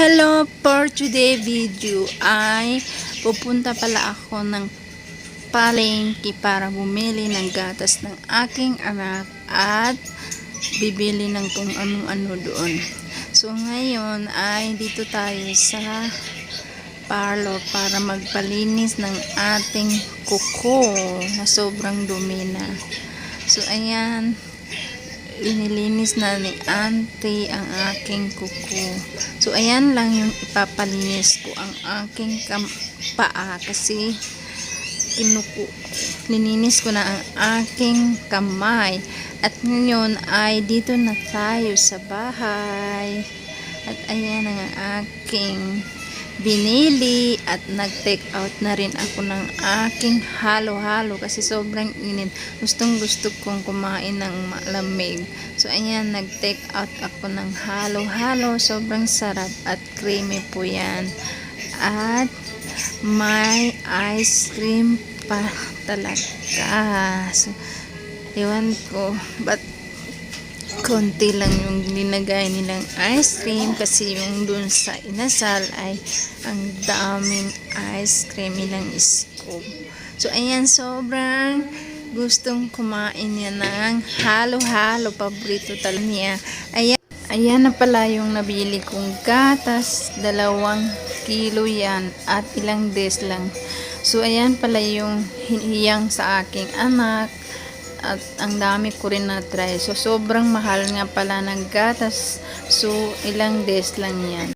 Hello, for today video ay pupunta pala ako ng palengke para bumili ng gatas ng aking anak at bibili ng kung anong-ano doon. So ngayon ay dito tayo sa parlor para magpalinis ng ating kuko na sobrang dumi na. So ayan, inilinis na ni auntie ang aking kuko. So, ayan lang yung ipapalinis ko ang aking paa kasi kinuku lininis ko na ang aking kamay. At ngayon ay dito na tayo sa bahay. At ayan ang aking binili at nag-take out na rin ako ng aking halo-halo kasi sobrang init. Gustong gusto kong kumain ng malamig. So, ayan, nag-take out ako ng halo-halo. Sobrang sarap at creamy po yan. At may ice cream pa talaga. So, ewan ko, but konti lang yung linagay nilang ice cream kasi yung dun sa inasal ay ang daming ice cream nilang scoop. So, ayan, sobrang gustong kumain niya ng halo-halo. Paborito talaga niya. Ayan, ayan na pala yung nabili kong gatas. Dalawang kilo yan at ilang days lang. So, ayan pala yung hiniyang sa aking anak at ang dami ko rin na try. So, sobrang mahal nga pala ng gatas. So, ilang days lang yan.